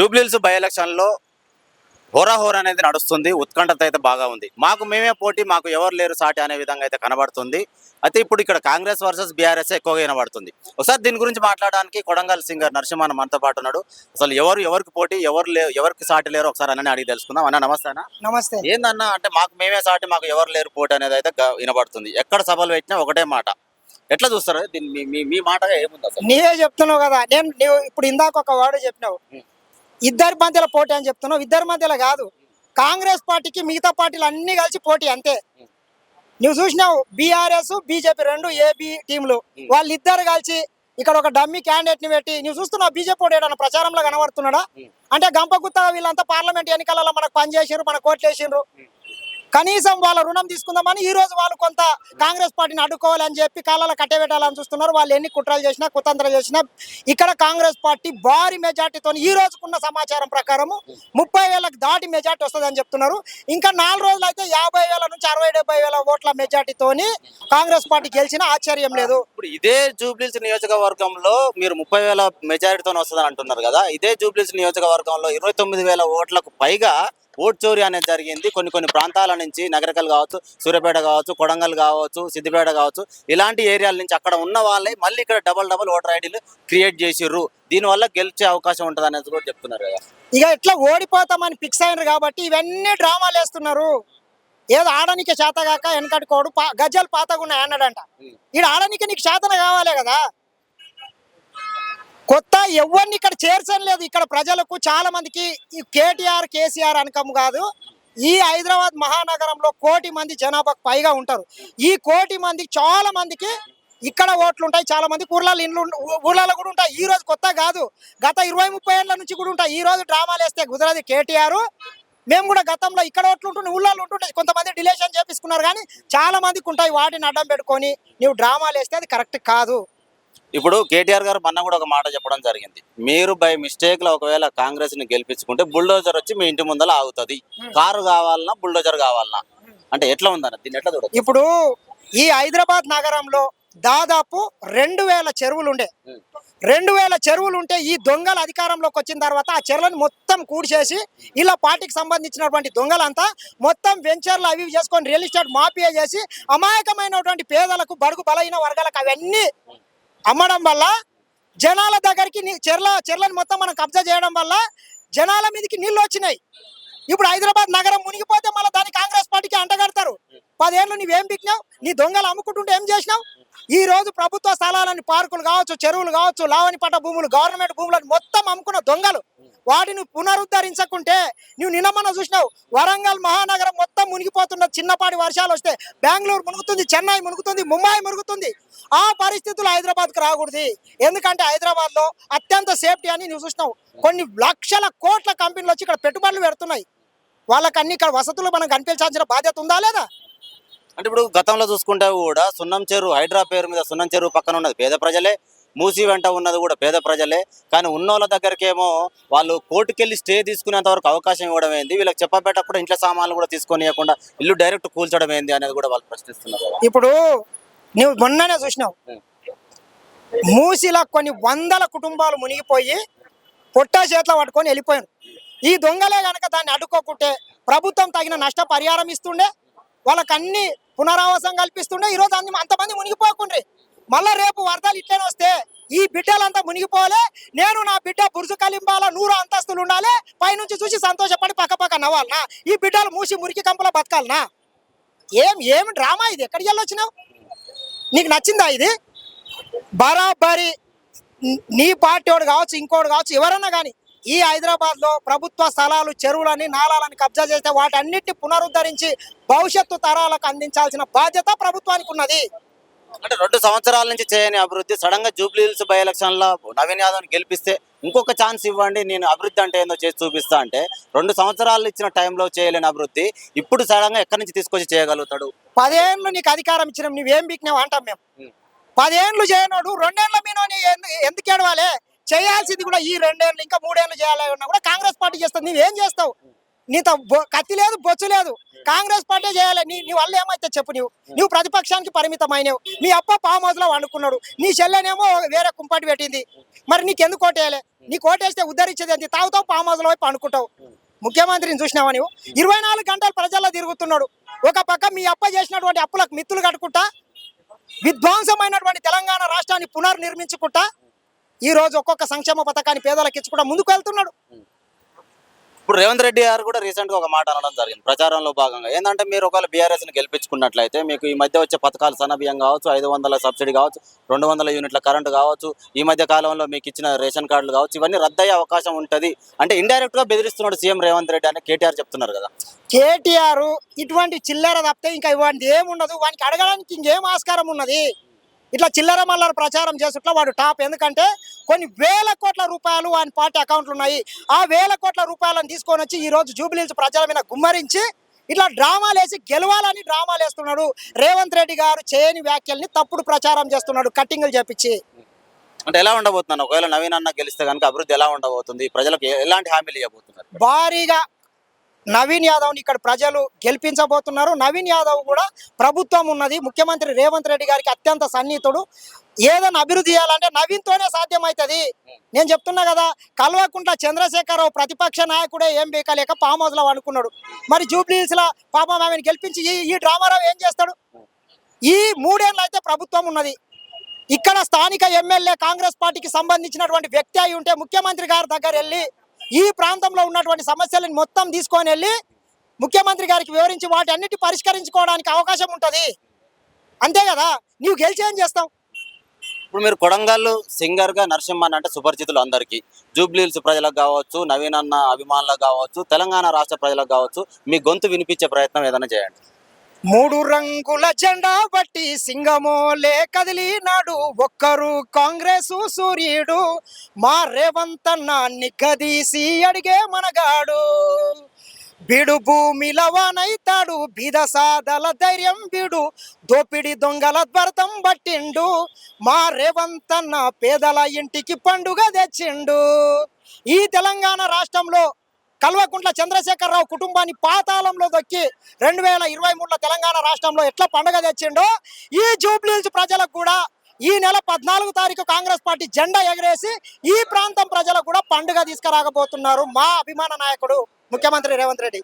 Jubilee Hills by ఎలక్షన్లో హోరాహోర అనేది నడుస్తుంది. ఉత్కంఠత అయితే బాగా ఉంది. మాకు మేమే పోటీ మాకు ఎవరు లేరు సాటి అనే విధంగా అయితే కనబడుతుంది. అయితే ఇప్పుడు ఇక్కడ కాంగ్రెస్ వర్సెస్ బీఆర్ఎస్ ఎక్కువగా వినబడుతుంది. ఒకసారి దీని గురించి మాట్లాడడానికి కొడంగల్ సింగర్ నరసింహన్ మనతో పాటు ఉన్నాడు. అసలు ఎవరు ఎవరికి పోటీ ఎవరు లేరు ఎవరికి సాటి లేరు ఒకసారి అన్న అడిగి తెలుసుకుందాం. అన్న నమస్తే అన్న. నమస్తే. ఏందన్న అంటే మాకు మేమే సాటి మాకు ఎవరు లేరు పోటీ అనేది అయితే వినబడుతుంది. ఎక్కడ సభలు పెట్టినా ఒకటే మాట. ఎట్లా చూస్తారు? దీన్ని మీ- మీ మీ మాటగా ఏముంది అసలు? నీవే చెప్తున్నావు కదా. నేను ఇప్పుడు ఇందాక ఒక వర్డ్ చెప్పినావు. ఇద్దరి మధ్యలో పోటీ అని చెప్తున్నావు. ఇద్దరి మధ్యలో కాదు. కాంగ్రెస్ పార్టీకి మిగతా పార్టీలు అన్ని కలిసి పోటీ అంతే. నువ్వు చూసినావు బీఆర్ఎస్ బీజేపీ రెండు ఏబి టీంలు. వాళ్ళిద్దరు కలిసి ఇక్కడ ఒక డమ్మీ క్యాండిడేట్ని పెట్టి నువ్వు చూస్తున్నావు బీజేపీ ఏడన్నా ప్రచారంలో కనబడుతున్నాడా? అంటే గంపగుత్త వీళ్ళంతా పార్లమెంట్ ఎన్నికలలో మనకు పనిచేసారు మన చేసిండ్రు కనీసం వాళ్ళ రుణం తీసుకుందామని ఈ రోజు వాళ్ళు కొంత కాంగ్రెస్ పార్టీని అడ్డుకోవాలని చెప్పి కాలాల కట్టబెట్టాలని చూస్తున్నారు. వాళ్ళు ఎన్ని కుట్రలు చేసినా కుతంత్రాలు చేసినా ఇక్కడ కాంగ్రెస్ పార్టీ భారీ మెజార్టీతో ఈ రోజుకున్న సమాచారం ప్రకారము ముప్పై వేలకు దాటి మెజార్టీ వస్తుందని చెప్తున్నారు. ఇంకా నాలుగు రోజులు అయితే యాభై వేల నుంచి అరవై డెబ్బై వేల ఓట్ల మెజార్టీతోని కాంగ్రెస్ పార్టీ గెలిచినా ఆశ్చర్యం లేదు. ఇప్పుడు ఇదే జూబ్లీస్ నియోజకవర్గంలో మీరు ముప్పై వేల మెజారిటీతో వస్తుందని అంటున్నారు కదా. ఇదే జూబ్లీస్ నియోజకవర్గంలో ఇరవై తొమ్మిది వేల ఓట్లకు పైగా ఓట్ చోరీ అనేది జరిగింది. కొన్ని కొన్ని ప్రాంతాల నుంచి నగరికల్ కావచ్చు సూర్యాపేట కావచ్చు కొడంగల్ కావచ్చు సిద్దిపేట కావచ్చు ఇలాంటి ఏరియాల నుంచి అక్కడ ఉన్న వాళ్ళే మళ్ళీ ఇక్కడ డబల్ డబల్ ఓటర్ ఐడీలు క్రియేట్ చేసిర్రు. దీనివల్ల గెలిచే అవకాశం ఉంటుంది అనేది కూడా చెప్తున్నారు కదా. ఇక ఇట్లా ఓడిపోతామని ఫిక్స్ అయినారు కాబట్టి ఇవన్నీ డ్రామాలు వేస్తున్నారు. ఏదో ఆడనికి చేతగాక వెనకట్టుకోడు పా గజ్జలు పాతగా ఉన్నాయి అన్నాడంట. ఈడ ఆడనికి నీకు చేతన కావాలే కదా. కొత్త ఎవరిని ఇక్కడ చేర్చని లేదు. ఇక్కడ ప్రజలకు చాలా మందికి ఈ కేటీఆర్ కేసీఆర్ అనకం కాదు. ఈ హైదరాబాద్ మహానగరంలో కోటి మంది జనాభాకు పైగా ఉంటారు. ఈ కోటి మంది చాలా మందికి ఇక్కడ ఓట్లు ఉంటాయి. చాలా మంది ఊర్లలో ఇండ్లు ఊర్లలో కూడా ఉంటాయి. ఈ రోజు కొత్త కాదు. గత ఇరవై ముప్పై ఏళ్ళ నుంచి కూడా ఉంటాయి. ఈ రోజు డ్రామాలు వేస్తే కుదరది కేటీఆర్. మేము కూడా గతంలో ఇక్కడ ఓట్లు ఉంటుండే ఊళ్ళలో ఉంటుండే. కొంతమంది డిలేషన్ చేపించుకున్నారు కానీ చాలా మందికి ఉంటాయి. వాటిని అడ్డం పెట్టుకొని నువ్వు డ్రామాలు వేస్తే అది కరెక్ట్ కాదు. ఇప్పుడు కేటీఆర్ గారు మొన్న కూడా ఒక మాట చెప్పడం జరిగింది. మీరు బై మిస్టేక్లో ఒకవేళ కాంగ్రెస్ని గెలిపించుకుంటే బుల్డోజర్ వచ్చి మీ ఇంటి ముందర ఆగుతుంది. కారు కావాలన్నా బుల్డోజర్ కావాలన్నా. అంటే ఎట్లా ఉందన్న? దీన్ని ఎట్లా చూడదు ఇప్పుడు ఈ హైదరాబాద్ నగరంలో దాదాపు రెండు వేల చెరువులు ఉండే రెండు వేల చెరువులు ఉంటే ఈ దొంగలు అధికారంలోకి వచ్చిన తర్వాత ఆ చెరువులను మొత్తం కూడిచేసి ఇలా పార్టీకి సంబంధించినటువంటి దొంగలంతా మొత్తం వెంచర్లు అవి చేసుకొని రియల్ ఎస్టేట్ మాఫియా చేసి అమాయకమైనటువంటి పేదలకు బడుగు బలహీన వర్గాలకు అవన్నీ అమ్మడం వల్ల జనాల దగ్గరికి చెర్ల చెర్లను మొత్తం మనం కబ్జా చేయడం వల్ల జనాల మీదకి నీళ్ళు వచ్చినాయి. ఇప్పుడు హైదరాబాద్ నగరం మునిగిపోతే మళ్ళీ దాన్ని కాంగ్రెస్ పార్టీకి అంటగడతారు. పదేళ్ళు నువ్వేం బిక్కినావు? నీ దొంగలు అమ్ముకుంటుంటే ఏం చేసినావు? ఈ రోజు ప్రభుత్వ స్థలాలని పార్కులు కావచ్చు చెరువులు కావచ్చు లావని పట్ట భూములు గవర్నమెంట్ భూములను మొత్తం అమ్ముకున్న దొంగలు. వాటిని పునరుద్ధరించకుంటే నువ్వు నిన్నమన్న చూసినావు. వరంగల్ మహానగరం పడిపోతున్న చిన్నపాటి వర్షాలు వస్తే బెంగళూరు మునుగుతుంది చెన్నై మునుగుతుంది ముంబై మునుగుతుంది. ఆ పరిస్థితులు హైదరాబాద్కు రాకూడదు. ఎందుకంటే హైదరాబాద్లో అత్యంత సేఫ్టీ అని నువ్వు చూసినావు. కొన్ని లక్షల కోట్ల కంపెనీలు వచ్చి ఇక్కడ పెట్టుబడులు పెడుతున్నాయి. వాళ్ళకి అన్ని ఇక్కడ వసతులు మనం కనిపించాల్సిన బాధ్యత ఉందా లేదా? అంటే ఇప్పుడు గతంలో చూసుకుంటే కూడా సున్నం చెరువు హైడ్రా పేరు మీద సున్నం చెరువు పక్కన ఉన్నది. పేద ప్రజలే మూసి వెంట ఉన్నది కూడా పేద ప్రజలే. కానీ ఉన్నోళ్ళ దగ్గరకేమో వాళ్ళు కోర్టుకెళ్ళి స్టే తీసుకునేంత వరకు అవకాశం ఇవ్వడం ఏంది? వీళ్ళకి చెప్పబెట్ట కూడా ఇంట్లో సామాన్లు కూడా తీసుకొనియకుండా ఇల్లు డైరెక్ట్ కూల్చడం ఏంది అనేది కూడా వాళ్ళు ప్రశ్నిస్తున్నారు. ఇప్పుడు నువ్వు మొన్ననే చూసినావు. మూసిలో కొన్ని వందల కుటుంబాలు మునిగిపోయి పొట్టా చేతిలో పట్టుకొని వెళ్ళిపోయారు. ఈ దొంగలే గనక దాన్ని అడ్డుకోకుంటే ప్రభుత్వం తగిన నష్ట పరిహారం ఇస్తుండే వాళ్ళకి అన్ని పునరావాసం కల్పిస్తుండే ఈరోజు అన్ని అంతమంది మునిగిపోకుండ్రి. మళ్ళా రేపు వరదలు ఇట్లనే వస్తే ఈ బిడ్డలంతా మునిగిపోలే నేను నా బిడ్డ బుర్జు కలింబాల నూరు అంతస్తులు ఉండాలి. పైనుంచి చూసి సంతోషపడి పక్క పక్క నవ్వాలనా? ఈ బిడ్డలు మూసి మురికి కంపలో బతకాలనా? ఏం ఏం డ్రామా ఇది? ఎక్కడికి వెళ్ళొచ్చినావు? నీకు నచ్చిందా ఇది? బరాబరి నీ- పార్టీ వాడు కావచ్చు ఇంకోటి కావచ్చు ఎవరన్నా కానీ ఈ హైదరాబాద్లో ప్రభుత్వ స్థలాలు చెరువులని నాలాలని కబ్జా చేస్తే వాటన్నిటిని పునరుద్ధరించి భవిష్యత్తు తరాలకు అందించాల్సిన బాధ్యత ప్రభుత్వానికి ఉన్నది. అంటే రెండు సంవత్సరాల నుంచి చేయని అభివృద్ధి సడన్గా జూబ్లీహిల్స్ బై ఎలక్షన్లో నవీన్ యాదవ్ గెలిపిస్తే ఇంకొక ఛాన్స్ ఇవ్వండి నేను అభివృద్ధి అంటే ఏందో చేసి చూపిస్తా అంటే రెండు సంవత్సరాలు ఇచ్చిన టైంలో చేయలేని అభివృద్ధి ఇప్పుడు సడన్గా ఎక్కడి నుంచి తీసుకొచ్చి చేయగలుగుతాడు? పదేళ్ళు నీకు అధికారం ఇచ్చినాం నువ్వేం బీకినావు అంటాం మేము. పదేళ్ళు చేయనోడు రెండేళ్ళ ఎందు- ఎందుకు ఏడవాలి? చేయాల్సింది కూడా ఈ రెండేళ్ళు ఇంకా మూడేళ్ళు చేయాలి ఉన్నా కూడా కాంగ్రెస్ పార్టీ చేస్తుంది. నువ్వేం చేస్తావు? నీతో బొ- కత్తి లేదు బొచ్చు లేదు. కాంగ్రెస్ పార్టీ చేయాలి. నీ నీ వల్ల ఏమైతే చెప్పు నీవు. నువ్వు ప్రతిపక్షానికి పరిమితమైనవు. మీ అప్ప పామ్ హౌస్ వండుకున్నాడు. నీ చెల్లెనేమో వేరే కుంపటి పెట్టింది. మరి నీకెందుకు ఓటేయాలి నీకు ఓటేస్తే ఉద్ధరించేది ఏంటి తాగుతావు పామ్ వైపు అనుకుంటావు పోయి పండుకుంటావు. ముఖ్యమంత్రిని చూసినావా నువ్వు ఇరవై నాలుగు గంటలు ప్రజల్లో తిరుగుతున్నాడు. ఒక పక్క మీ అప్ప చేసినటువంటి అప్పులకు మిత్తులు కట్టుకుంటా విధ్వంసమైనటువంటి తెలంగాణ రాష్ట్రాన్ని పునర్నిర్మించుకుంటా ఈ రోజు ఒక్కొక్క సంక్షేమ పథకాన్ని పేదలకు ఇచ్చుకుంటా ముందుకు వెళ్తున్నాడు. ఇప్పుడు రేవంత్ రెడ్డి గారు కూడా రీసెంట్గా ఒక మాట అనడం జరిగింది ప్రచారంలో భాగంగా. ఏంటంటే మీరు ఒకవేళ బీఆర్ఎస్ని గెలిపించుకున్నట్లయితే మీకు ఈ మధ్య వచ్చే పథకాలు సన్నబియ్యం కావచ్చు ఐదు వందల సబ్సిడీ కావచ్చు రెండు వందల యూనిట్ల కరెంటు కావచ్చు ఈ మధ్య కాలంలో మీకు ఇచ్చిన రేషన్ కార్డులు కావచ్చు ఇవన్నీ రద్దయ్యే అవకాశం ఉంటది. అంటే ఇండైరెక్ట్గా బెదిరిస్తున్నాడు సీఎం రేవంత్ రెడ్డి అని కేటీఆర్ చెప్తున్నారు కదా. కేటీఆర్ ఇటువంటి చిల్లర తప్పితే ఇంకా ఇవ్వండి ఏముండదు వానికి అడగడానికి ఇంకేం ఆస్కారం ఉన్నది? ఇట్లా చిల్లర మల్లర ప్రచారం చేసుట్లా వాడు టాప్. ఎందుకంటే కొన్ని వేల కోట్ల రూపాయలు వాని పార్టీ అకౌంట్లు ఉన్నాయి. ఆ వేల కోట్ల రూపాయలను తీసుకొని వచ్చి ఈ రోజు జూబిలీస్ ప్రజల మీద గుమ్మరించి ఇట్లా డ్రామాలు వేసి గెలవాలని డ్రామాలు వేస్తున్నాడు. రేవంత్ రెడ్డి గారు చేయని వ్యాఖ్యల్ని తప్పుడు ప్రచారం చేస్తున్నాడు. కట్టింగ్లు చేపించి. అంటే ఎలా ఉండబోతున్నాను ఒకవేళ నవీన్ అన్న గెలిస్తే కనుక అభివృద్ధి ఎలా ఉండబోతుంది? ప్రజలకు ఎలాంటి హామీలు ఇవ్వబోతున్నారు? భారీగా నవీన్ యాదవ్ని ఇక్కడ ప్రజలు గెలిపించబోతున్నారు. నవీన్ యాదవ్ కూడా ప్రభుత్వం ఉన్నది. ముఖ్యమంత్రి రేవంత్ రెడ్డి గారికి అత్యంత సన్నిహితుడు. ఏదైనా అభివృద్ధి చేయాలంటే నవీన్తోనే సాధ్యమవుతుంది నేను చెప్తున్నా కదా కల్వకుంట్ల చంద్రశేఖరరావు ప్రతిపక్ష నాయకుడే ఏం బీకలేక పామ్ హౌస్లో అనుకున్నాడు మరి జూబ్లీస్ పాపం ఆమెను గెలిపించి ఈ ఈ డ్రామారావు ఏం చేస్తాడు? ఈ మూడేళ్ళు అయితే ప్రభుత్వం ఉన్నది. ఇక్కడ స్థానిక ఎమ్మెల్యే కాంగ్రెస్ పార్టీకి సంబంధించినటువంటి వ్యక్తి అయి ఉంటే ముఖ్యమంత్రి గారి దగ్గర వెళ్ళి ఈ ప్రాంతంలో ఉన్నటువంటి సమస్యలను మొత్తం తీసుకొని వెళ్ళి ముఖ్యమంత్రి గారికి వివరించి వాటి అన్నిటి పరిష్కరించుకోవడానికి అవకాశం ఉంటుంది. అంతే కదా? నీవు గెలిచి ఏం చేస్తావు? ఇప్పుడు మీరు కొడంగల్ సింగర్గా నరసింహన్ అంటే సుపరిచితులు అందరికీ. జూబ్లీహిల్స్ ప్రజలకు కావచ్చు నవీన్ అన్న అభిమానులకు కావచ్చు తెలంగాణ రాష్ట్ర ప్రజలకు కావచ్చు మీ గొంతు వినిపించే ప్రయత్నం ఏదైనా చేయండి. మూడు రంగుల జెండా బట్టి సింగమోలే కదిలినాడు ఒక్కరు కాంగ్రెస్ సూర్యుడు. మా రేవంత్ అన్న నిగ్గదీసి అడిగే మనగాడు. బీడు భూమిల వానైతాడు బీద సాదల ధైర్యం బీడు దోపిడి దొంగల ద్వరతం పట్టిండు మా రేవంతన్న పేదల ఇంటికి పండుగ తెచ్చిండు. ఈ తెలంగాణ రాష్ట్రంలో కల్వకుంట్ల చంద్రశేఖరరావు కుటుంబాన్ని పాతాళంలో దొక్కి రెండు వేల ఇరవై మూడులో తెలంగాణ రాష్ట్రంలో ఎట్లా పండుగ తెచ్చిండో ఈ జూబ్లీహిల్స్ ప్రజలకు కూడా ఈ నెల పద్నాలుగు తారీఖు కాంగ్రెస్ పార్టీ జెండా ఎగరేసి ఈ ప్రాంతం ప్రజలకు కూడా పండుగ తీసుకురాకపోతున్నారు మా అభిమాన నాయకుడు. ముఖ్యమంత్రి రేవంత్ రెడ్డి.